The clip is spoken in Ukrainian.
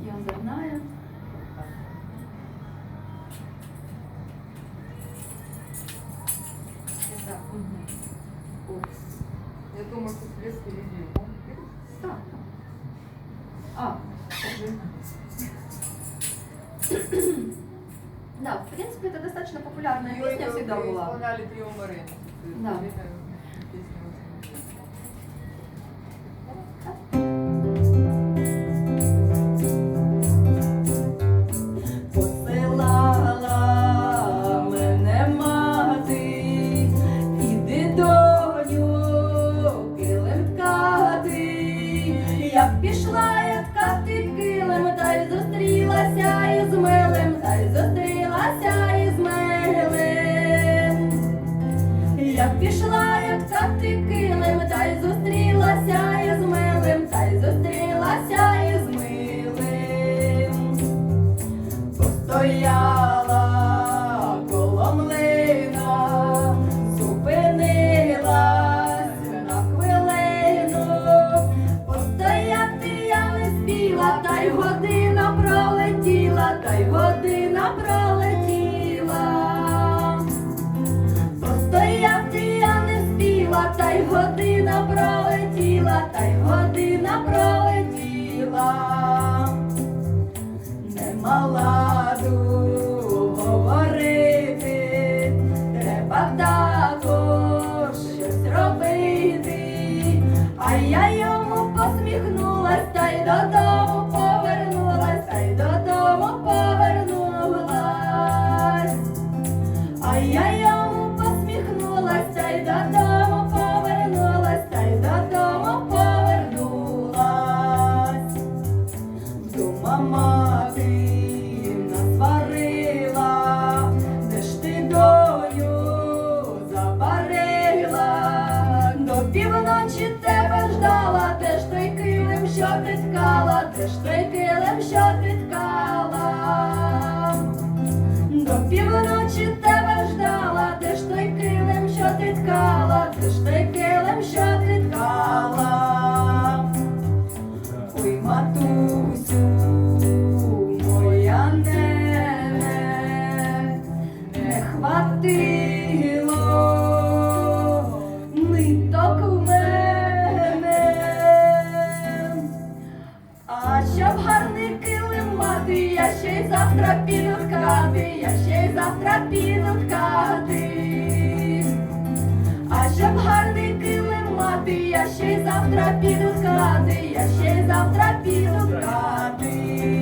Я озирнаю. Это, Мгм. ой, Я думаю, что лес впереди. Так. А, Скажи. да, в принципе, это достаточно популярная Её песня всегда была. исполняли трио Морено. Да. Посилала Я пішла я ти килим, та й зустрілася із милим, та й зустрілася із милим. Постояла година пролетіла не мала говорити, треба також щось робити. А я йому посміхнулась, та й додому повернулась, та й додому повернулась. А я йому півночі тебе ждала, де ж той килим, що ти ткала, де ж той килим, що ти завтра піду ткати, я ще й завтра піду ткати. А щоб гарний килим мати, я ще й завтра піду ткати, я ще й завтра піду ткати.